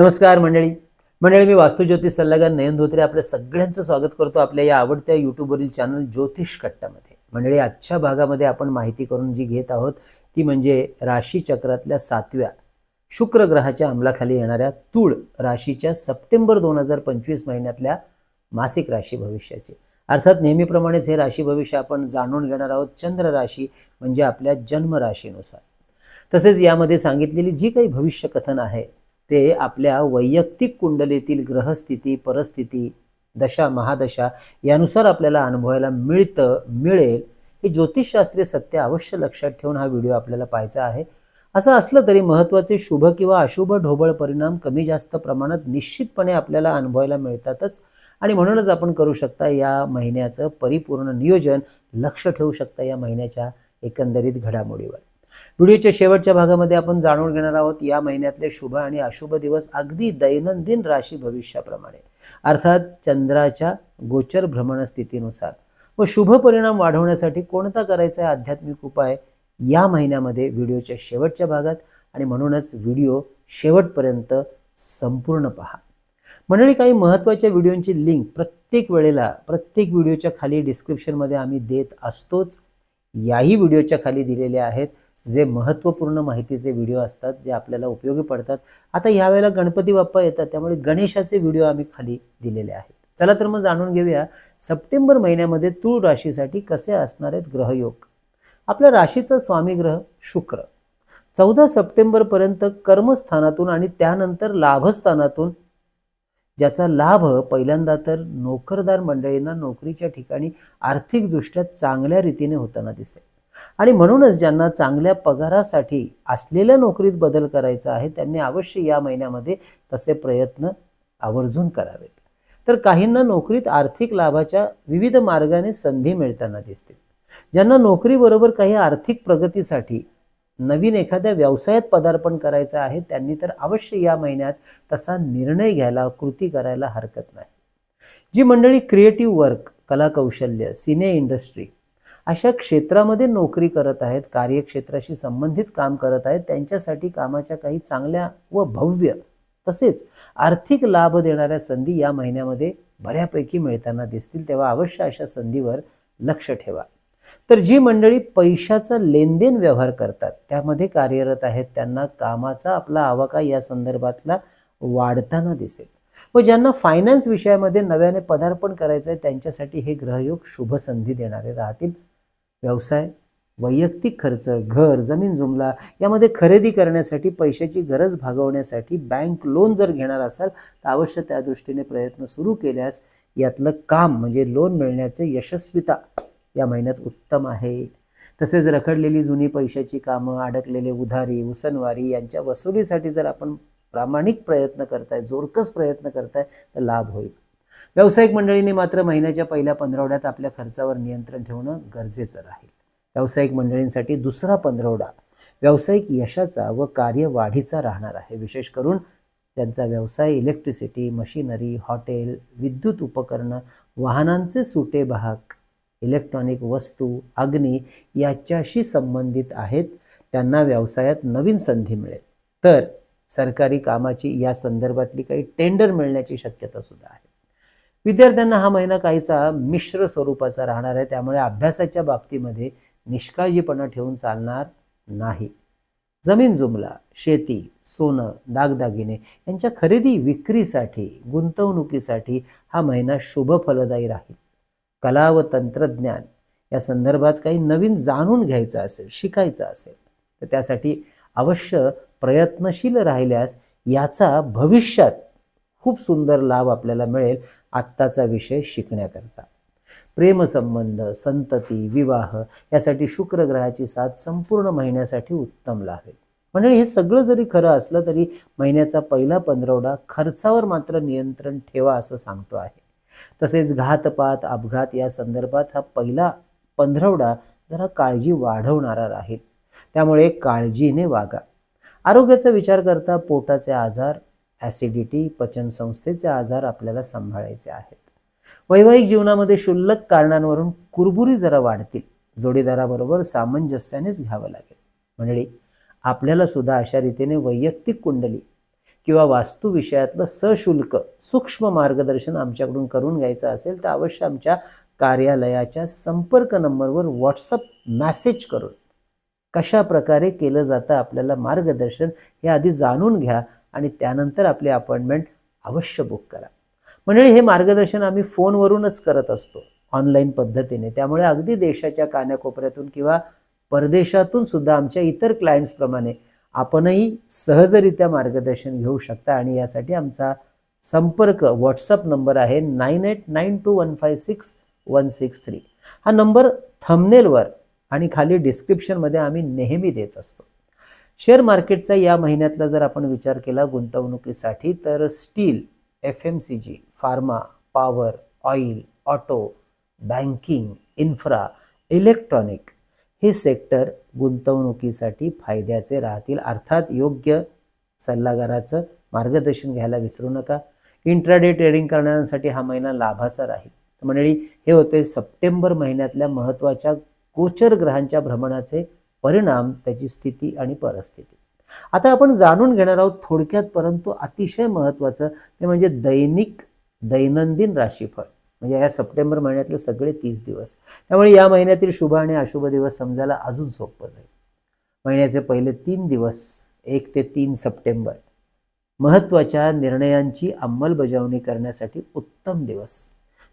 नमस्कार मंडळी. मंडळी मी वास्तुज्योतिष सल्लागार नयन धोत्रे आपल्या सगळ्यांचं स्वागत करतो आपल्या या आवडत्या यूट्यूबवरील चॅनल ज्योतिष कट्टामध्ये. मंडळी आजच्या भागामध्ये आपण माहिती करून जी घेत आहोत ती म्हणजे राशी चक्रातल्या सातव्या शुक्र ग्रहाच्या अंमलाखाली येणाऱ्या तूळ राशीच्या सप्टेंबर दोन हजार पंचवीस महिन्यातल्या मासिक राशी भविष्याचे. अर्थात नेहमीप्रमाणेच हे राशी भविष्य आपण जाणून घेणार आहोत. चंद्र राशी म्हणजे आपल्या जन्म राशीनुसार. तसेच यामध्ये सांगितलेली जी काही भविष्य कथन आहे ते आपल्या वैयक्तिक कुंडलीतील ग्रहस्थिती परिस्थिती दशा महादशा यानुसार आपल्याला अनुभवायला मिळतं मिळेल. हे ज्योतिषशास्त्रीय सत्य अवश्य लक्षात ठेवून हा व्हिडिओ आपल्याला पाहायचा आहे. असं असलं तरी महत्त्वाचे शुभ किंवा अशुभ ढोबळ परिणाम कमी जास्त प्रमाणात निश्चितपणे आपल्याला अनुभवायला मिळतातच आणि म्हणूनच आपण करू शकता या महिन्याचं परिपूर्ण नियोजन लक्ष ठेवू शकता या महिन्याच्या एकंदरीत घडामोडीवर. व्हिडिओच्या शेवटच्या भागामध्ये आपण जाणून घेणार आहोत या महिन्यातले शुभ आणि अशुभ दिवस अगदी दैनंदिन राशी भविष्याप्रमाणे. अर्थात चंद्राच्या गोचर भ्रमण स्थितीनुसार. व शुभ परिणाम वाढवण्यासाठी कोणता करायचा आहे आध्यात्मिक उपाय या महिन्यामध्ये व्हिडिओच्या शेवटच्या भागात. आणि म्हणूनच व्हिडिओ शेवटपर्यंत संपूर्ण पहा. मंडळी काही महत्त्वाच्या व्हिडिओंची लिंक प्रत्येक वेळेला प्रत्येक व्हिडिओच्या खाली डिस्क्रिप्शनमध्ये आम्ही देत असतोच. याही व्हिडिओच्या खाली दिलेल्या आहेत. जे महत्त्वपूर्ण माहितीचे व्हिडिओ असतात जे आपल्याला उपयोगी पडतात. आता यावेळेला गणपती बाप्पा येतात त्यामुळे गणेशाचे व्हिडिओ आम्ही खाली दिलेले आहेत. चला तर मग जाणून घेऊया सप्टेंबर महिन्यामध्ये तूळ राशीसाठी कसे असणार आहेत ग्रहयोग? आपल्या राशीचा स्वामी ग्रह शुक्र. चौदा सप्टेंबरपर्यंत कर्मस्थानातून आणि त्यानंतर लाभस्थानातून ज्याचा लाभ पहिल्यांदा तर नोकरदार मंडळींना नोकरीच्या ठिकाणी आर्थिकदृष्ट्या चांगल्या रीतीने होताना दिसेल. आणि म्हणूनच ज्यांना चांगल्या पगारासाठी असलेल्या नोकरीत बदल करायचा आहे त्यांनी अवश्य या महिन्यामध्ये तसे प्रयत्न आवर्जून करावेत. तर काहींना नोकरीत आर्थिक लाभाच्या विविध मार्गाने संधी मिळताना दिसतील. ज्यांना नोकरीबरोबर काही आर्थिक प्रगतीसाठी नवीन एखाद्या व्यवसायात पदार्पण करायचं आहे त्यांनी तर अवश्य या महिन्यात तसा निर्णय घ्यायला कृती करायला हरकत नाही. जी मंडळी क्रिएटिव्ह वर्क कलाकौशल्य सिने इंडस्ट्री अशा क्षेत्रामध्ये नोकरी करत आहेत कार्यक्षेत्राशी संबंधित काम करत आहेत त्यांच्यासाठी कामाच्या काही चांगल्या व भव्य तसेच आर्थिक लाभ देणाऱ्या संधी या महिन्यामध्ये बऱ्यापैकी मिळताना दिसतील तेव्हा अवश्य अशा संधीवर लक्ष ठेवा. तर जी मंडळी पैशाचा लेनदेन व्यवहार करतात त्यामध्ये कार्यरत आहेत त्यांना कामाचा आपला आवाका या संदर्भातला वाढताना दिसेल. व ज्यांना फायनान्स विषयामध्ये नव्याने पदार्पण करायचं आहे त्यांच्यासाठी हे ग्रहयोग शुभ संधी देणारे राहतील. व्यवसाय वैयक्तिक खर्च घर जमीन जुमला यामध्ये खरेदी करण्यासाठी पैशाची गरज भागवण्यासाठी बँक लोन जर घेणार असाल तर अवश्य त्या दृष्टीने प्रयत्न सुरू केल्यास यातलं काम म्हणजे लोन मिळण्याचे यशस्विता या महिन्यात उत्तम आहे. तसेच रखडलेली जुनी पैशाची कामं अडकलेले उधारी उसनवारी यांच्या वसुलीसाठी जर आपण प्रामाणिक प्रयत्न करताय जोरकस प्रयत्न करताय तर लाभ होईल. व्यावसायिक मंडळींनी मात्र महिन्याच्या पहिल्या पंधरवड्यात आपल्या खर्चावर नियंत्रण ठेवणं गरजेचं राहील. व्यावसायिक मंडळींसाठी दुसरा पंधरवडा व्यावसायिक यशाचा व कार्यवाढीचा राहणार आहे. विशेष करून त्यांचा व्यवसाय इलेक्ट्रिसिटी मशिनरी हॉटेल विद्युत उपकरणं वाहनांचे सुटे भाग इलेक्ट्रॉनिक वस्तू अग्नी याच्याशी संबंधित आहेत त्यांना व्यवसायात नवीन संधी मिळेल. तर सरकारी कामाची या संदर्भातली काही टेंडर मिळण्याची शक्यता सुद्धा आहे. विद्यार्थ्यांना हा महिना काहीसा मिश्र स्वरूपाचा राहणार आहे. त्यामुळे अभ्यासाच्या बाबतीमध्ये निष्काळजीपणा ठेवून चालणार नाही. जमीन जुमला शेती सोनं दागदागिने यांच्या खरेदी विक्रीसाठी गुंतवणुकीसाठी हा महिना शुभ फलदायी राहील. कला व तंत्रज्ञान या संदर्भात काही नवीन जाणून घ्यायचं असेल शिकायचं असेल तर त्यासाठी अवश्य प्रयत्नशील राहिल्यास याचा भविष्यात खूप सुंदर लाभ आपल्याला मिळेल आत्ताचा विषय शिकण्याकरता. प्रेमसंबंध संतती विवाह यासाठी शुक्र ग्रहाची साथ संपूर्ण महिन्यासाठी उत्तम लाभेल म्हणजे हे सगळं जरी खरं असलं तरी महिन्याचा पहिला पंधरवडा खर्चावर मात्र नियंत्रण ठेवा असं सांगतो आहे. तसेच घातपात अपघात या संदर्भात हा पहिला पंधरवडा जरा काळजी वाढवणारा राहील. त्यामुळे काळजीने वागा. आरोग्याचा विचार करता पोटाचे आजार ॲसिडिटी पचनसंस्थेचे आजार आपल्याला सांभाळायचे आहेत. वैवाहिक जीवनामध्ये क्षुल्लक कारणांवरून कुरबुरी जरा वाढतील. जोडीदाराबरोबर सामंजस्यानेच घ्यावं लागेल. मंडळी आपल्याला सुद्धा अशा रीतीने वैयक्तिक कुंडली किंवा वास्तू विषयातलं सशुल्क सूक्ष्म मार्गदर्शन आमच्याकडून करून घ्यायचं असेल तर अवश्य आमच्या कार्यालयाच्या संपर्क नंबरवर व्हॉट्सअप मॅसेज करून कशा प्रकारे केलं जातं आपल्याला मार्गदर्शन हे आधी जाणून घ्या आणि त्यानंतर आपली अपॉइंटमेंट अवश्य बुक करा. मंडळी हे मार्गदर्शन आम्ही फोनवरूनच करत असतो ऑनलाईन पद्धतीने. त्यामुळे अगदी देशाच्या कान्याकोपऱ्यातून किंवा परदेशातून सुद्धा आमच्या इतर क्लायंट्सप्रमाणे आपणही सहजरित्या मार्गदर्शन घेऊ शकता आणि यासाठी आमचा संपर्क व्हॉट्सअप नंबर आहे nine eight nine two one five six one six three. हा नंबर थंबनेलवर आणि खाली डिस्क्रिप्शनमध्ये आम्ही नेहमी देत असतो. शेअर मार्केटचा या महिन्यातला जर आपण विचार केला गुंतवणुकीसाठी तर steel F M C G pharma power oil auto banking infra electronic हे सेक्टर गुंतवणुकीसाठी फायद्याचे राहतील. अर्थात योग्य सल्लागाराचं मार्गदर्शन घ्यायला विसरू नका. इंट्राडे ट्रेडिंग करणाऱ्यांसाठी हा महिना लाभाचा राहील. मंडळी हे होते सप्टेंबर महिन्यातल्या महत्त्वाच्या गोचर ग्रहांच्या भ्रमणाचे परिणाम त्याची स्थिती आणि परिस्थिती. आता आपण जाणून घेणार आहोत थोडक्यात परंतु अतिशय महत्त्वाचं ते म्हणजे दैनिक दैनंदिन राशीफळ. म्हणजे या सप्टेंबर महिन्यातले सगळे तीस दिवस. त्यामुळे या महिन्यातील शुभ आणि अशुभ दिवस समजायला अजून सोपं जाईल. महिन्याचे पहिले तीन दिवस एक ते तीन सप्टेंबर. महत्त्वाच्या निर्णयांची अंमलबजावणी करण्यासाठी उत्तम दिवस.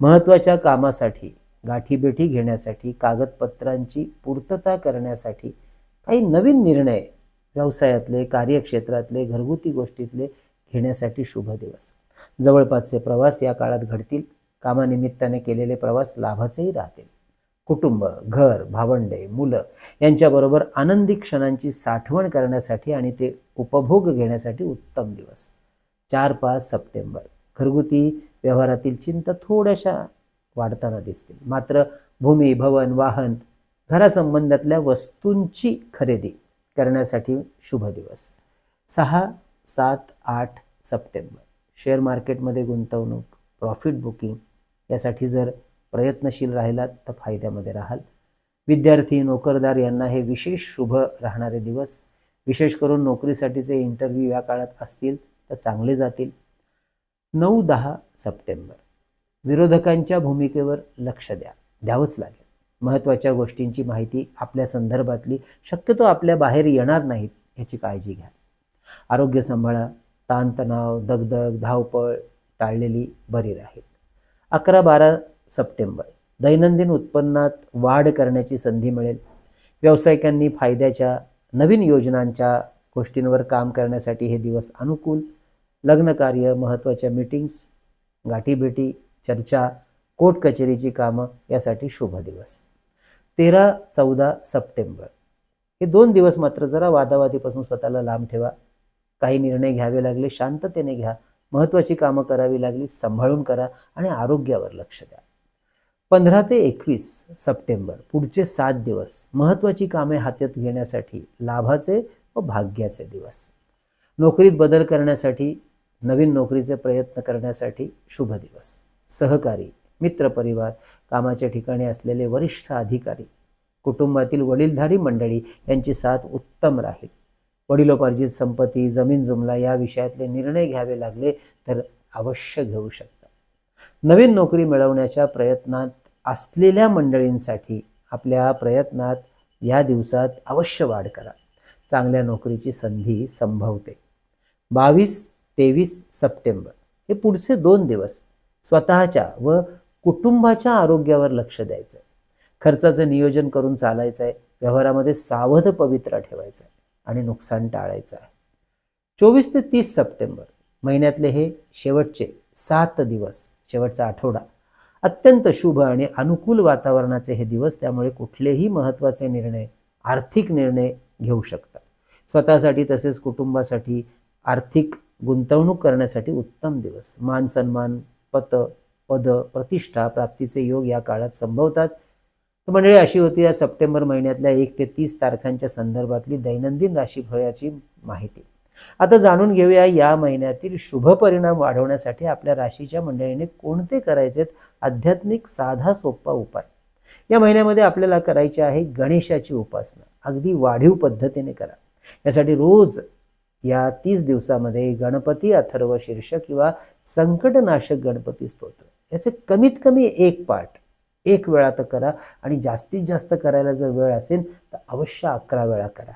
महत्त्वाच्या कामासाठी गाठीबेठी घेण्यासाठी कागदपत्रांची पूर्तता करण्यासाठी काही नवीन निर्णय व्यवसायातले कार्यक्षेत्रातले घरगुती गोष्टीतले घेण्यासाठी शुभ दिवस. जवळपासचे प्रवास या काळात घडतील. कामानिमित्ताने केलेले प्रवास लाभाचेही राहतील. कुटुंब घर भावंडे मुलं यांच्याबरोबर आनंदी क्षणांची साठवण करण्यासाठी आणि ते उपभोग घेण्यासाठी उत्तम दिवस. चार पाच सप्टेंबर. घरगुती व्यवहारातील चिंता थोड्याशा वाढताना दिसतील. मात्र भूमी भवन वाहन घरासंबंधातल्या वस्तूंची खरेदी करण्यासाठी शुभ दिवस. सहा सात आठ सप्टेंबर. शेअर मार्केटमध्ये गुंतवणूक प्रॉफिट बुकिंग यासाठी जर प्रयत्नशील राहिलात तर फायद्यामध्ये राहाल. विद्यार्थी नोकरदार यांना हे विशेष शुभ राहणारे दिवस. विशेष करून नोकरीसाठीचे इंटरव्ह्यू या काळात असतील तर चांगले जातील. नऊ दहा सप्टेंबर. विरोधकांच्या भूमिकेवर लक्ष द्या. द्यावंच लागेल. महत्त्वाच्या गोष्टींची माहिती आपल्या संदर्भातली शक्यतो आपल्या बाहेर येणार नाहीत याची काळजी घ्या. आरोग्य सांभाळा ताणतणाव दगदग धावपळ टाळलेली बरी राहील. अकरा बारा सप्टेंबर. दैनंदिन उत्पन्नात वाढ करण्याची संधी मिळेल. व्यावसायिकांनी फायद्याच्या नवीन योजनांच्या गोष्टींवर काम करण्यासाठी हे दिवस अनुकूल लग्नकार्य महत्त्वाच्या मीटिंग्स गाठीभेटी चर्चा कोर्ट कचेरीची कामं यासाठी शुभ दिवस. तेरा चौदा सप्टेंबर. हे दोन दिवस मात्र जरा वादावादीपासून स्वतःला लांब ठेवा. काही निर्णय घ्यावे लागले शांततेने घ्या. महत्त्वाची कामं करावी लागली सांभाळून करा आणि आरोग्यावर लक्ष द्या. पंधरा ते एकवीस सप्टेंबर पुढचे सात दिवस. महत्त्वाची कामे हातात घेण्यासाठी लाभाचे व भाग्याचे दिवस. नोकरीत बदल करण्यासाठी नवीन नोकरीचे प्रयत्न करण्यासाठी शुभ दिवस. सहकारी मित्रपरिवार कामाच्या ठिकाणी असलेले वरिष्ठ अधिकारी कुटुंबातील वडीलधारी मंडळी यांची साथ उत्तम राहील. वडिलोपार्जित संपत्ती जमीन जुमला या विषयातले निर्णय घ्यावे लागले तर अवश्य घेऊ शकता. नवीन नोकरी मिळवण्याच्या प्रयत्नात असलेल्या मंडळींसाठी आपल्या प्रयत्नात या दिवसात अवश्य वाढ करा. चांगल्या नोकरीची संधी संभवते. बावीस तेवीस सप्टेंबर हे पुढचे दोन दिवस स्वतःच्या व कुटुंबाच्या आरोग्यावर लक्ष द्यायचं आहे खर्चाचं नियोजन करून चालायचं आहे व्यवहारामध्ये सावध पवित्रा ठेवायचा आहे आणि नुकसान टाळायचं आहे चोवीस ते तीस सप्टेंबर महिन्यातले हे शेवटचे सात दिवस शेवटचा आठवडा. अत्यंत शुभ आणि अनुकूल वातावरणाचे हे दिवस त्यामुळे कुठलेही महत्त्वाचे निर्णय आर्थिक निर्णय घेऊ शकता स्वतःसाठी तसेच कुटुंबासाठी आर्थिक गुंतवणूक करण्यासाठी उत्तम दिवस. मान सन्मान पत पद प्रतिष्ठा प्राप्तीचे योग या काळात संभवतात. तर मंडळी अशी होती या सप्टेंबर महिन्यातल्या एक ते तीस तारखांच्या संदर्भातली दैनंदिन राशीफळाची माहिती. आता जाणून घेऊया या महिन्यातील शुभ परिणाम वाढवण्यासाठी आपल्या राशीच्या मंडळीने कोणते करायचेत? आध्यात्मिक साधा सोपा उपाय. या महिन्यामध्ये आपल्याला करायचे आहे गणेशाची उपासना. अगदी वाढीव पद्धतीने करा. यासाठी रोज या तीस दिवसामध्ये गणपती अथर्व शीर्ष किंवा संकटनाशक गणपती स्तोत्र. याचे कमीत कमी एक पाठ एक वेळा तर करा आणि जास्तीत जास्त करायला जर वेळ असेल तर अवश्य अकरा वेळा करा.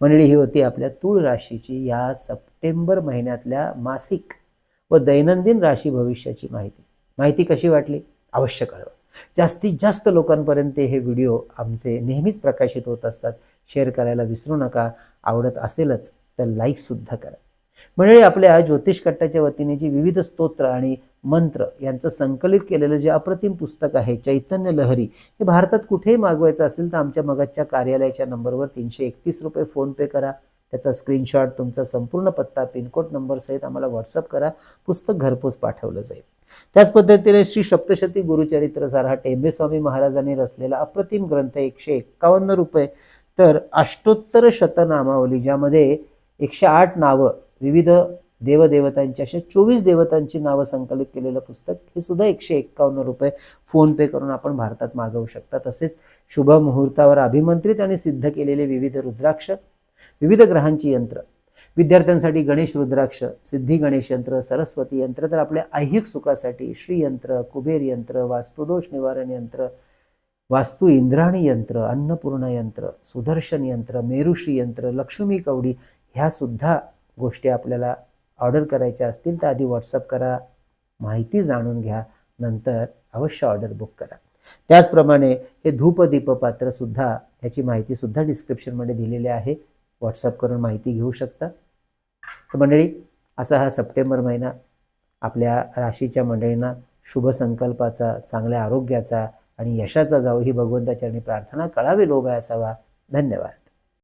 मंडळी ही होती आपल्या तूळ राशीची या सप्टेंबर महिन्यातल्या मासिक व दैनंदिन राशी भविष्याची माहिती. माहिती कशी वाटली? अवश्य कळवा. जास्तीत जास्त लोकांपर्यंत हे व्हिडिओ आमचे नेहमीच प्रकाशित होत असतात. शेअर करायला विसरू नका. आवडत असेलच तर लाईकसुद्धा करा. मंडळी आपल्या ज्योतिष कट्टाच्या वतीने जी विविध स्तोत्र आणि मंत्र यांचं संकलित केलेलं जे अप्रतिम पुस्तक आहे चैतन्य लहरी हे भारतात कुठेही मागवायचं असेल तर आमच्या मगाच्या कार्यालयाच्या नंबरवर तीनशे एकतीस रुपये फोनपे करा. त्याचा स्क्रीनशॉट तुमचा संपूर्ण पत्ता पिनकोड नंबरसहित आम्हाला व्हॉट्सअप करा. पुस्तक घरपोच पाठवलं जाईल. त्याच पद्धतीने श्री सप्तशती गुरुचरित्र सार हा टेंबेस्वामी महाराजांनी रचलेला अप्रतिम ग्रंथ एकशे एक्कावन्न रुपये तर अष्टोत्तर शतनामावली ज्यामध्ये एकशे आठ नावं विविध देवदेवतांची अशा चोवीस देवतांची नावं संकलित केलेलं पुस्तक हे सुद्धा एकशे एक्कावन्न रुपये फोनपे करून आपण भारतात मागवू शकता. तसेच शुभ मुहूर्तावर अभिमंत्रित आणि सिद्ध केलेले विविध रुद्राक्ष विविध ग्रहांची यंत्र विद्यार्थ्यांसाठी गणेश रुद्राक्ष सिद्धी गणेश यंत्र सरस्वती यंत्र तर आपल्या ऐहिक सुखासाठी श्रीयंत्र कुबेर यंत्र वास्तुदोष निवारण यंत्र वास्तू इंद्राणी यंत्र अन्नपूर्ण यंत्र सुदर्शन यंत्र मेरुषी यंत्र लक्ष्मी कवडी ह्या सुद्धा गोष्टी आपल्याला ऑर्डर करायच्या असतील तर आधी व्हॉट्सअप करा माहिती जाणून घ्या नंतर अवश्य ऑर्डर बुक करा. त्याचप्रमाणे हे धूपदीप पात्र ह्याची माहितीसुद्धा डिस्क्रिप्शनमध्ये दिलेली आहे. व्हॉट्सअप करून माहिती घेऊ शकता. तर मंडळी असा हा सप्टेंबर महिना आपल्या राशीच्या मंडळींना शुभ संकल्पाचा चांगल्या आरोग्याचा आणि यशाचा जाऊ ही भगवंताच्या प्रार्थना कळावी लोभ असावा धन्यवाद.